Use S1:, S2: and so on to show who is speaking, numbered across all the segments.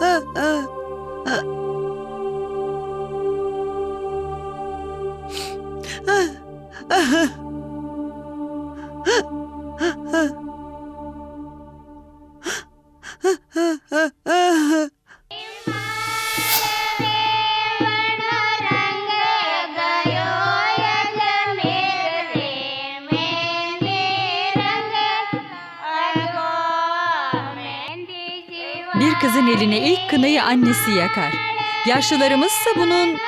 S1: Ah, ah. Bir kızın eline ilk kınayı annesi yakar. Yaşlılarımızsa bunun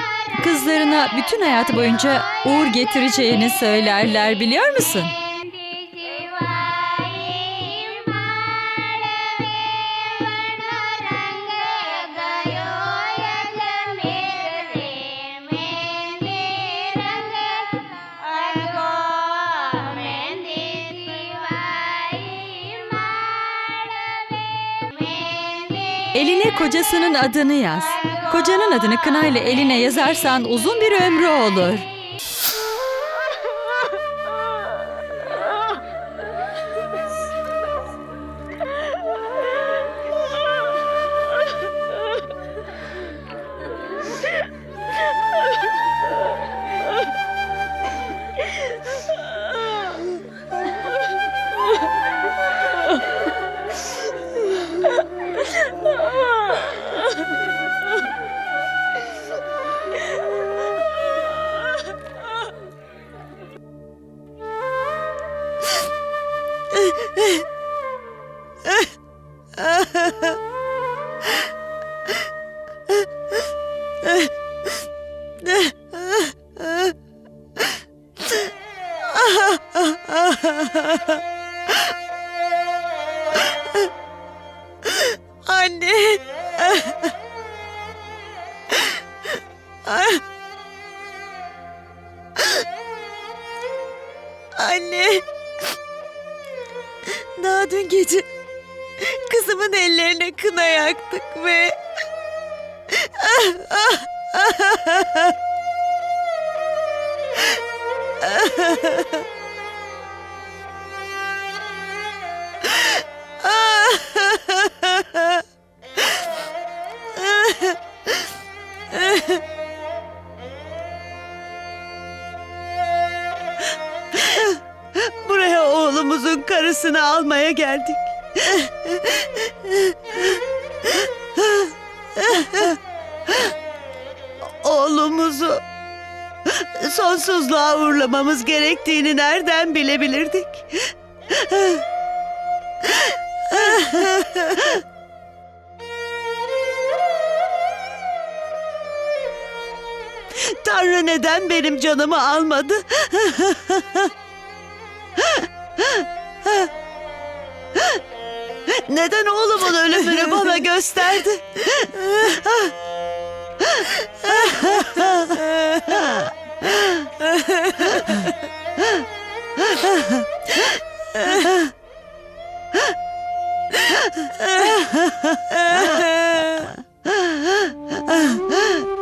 S1: kızlarına bütün hayatı boyunca uğur getireceğini söylerler biliyor musun? Eline kocasının adını yaz. Kocanın adını kınayla eline yazarsan uzun bir ömrü olur.
S2: Anne. Anne. Daha dün gece kızımın ellerine kına yaktık ve buraya oğlumuzun karısını almaya geldik. Oğlumuzu sonsuzluğa uğurlamamız gerektiğini nereden bilebilirdik? Tanrı neden benim canımı almadı? Neden oğlumun ölümünü bana gösterdi?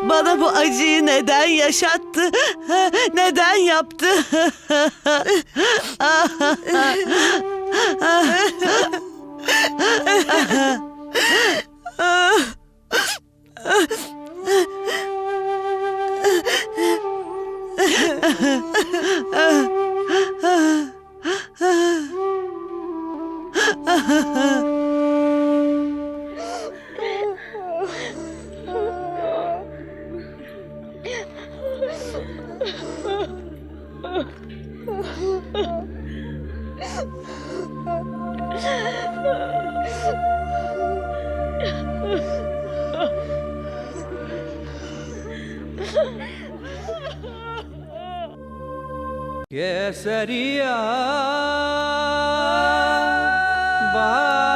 S2: Bana bu acıyı neden yaşattı? Neden yaptı? Oh.
S3: Que seria? Vai.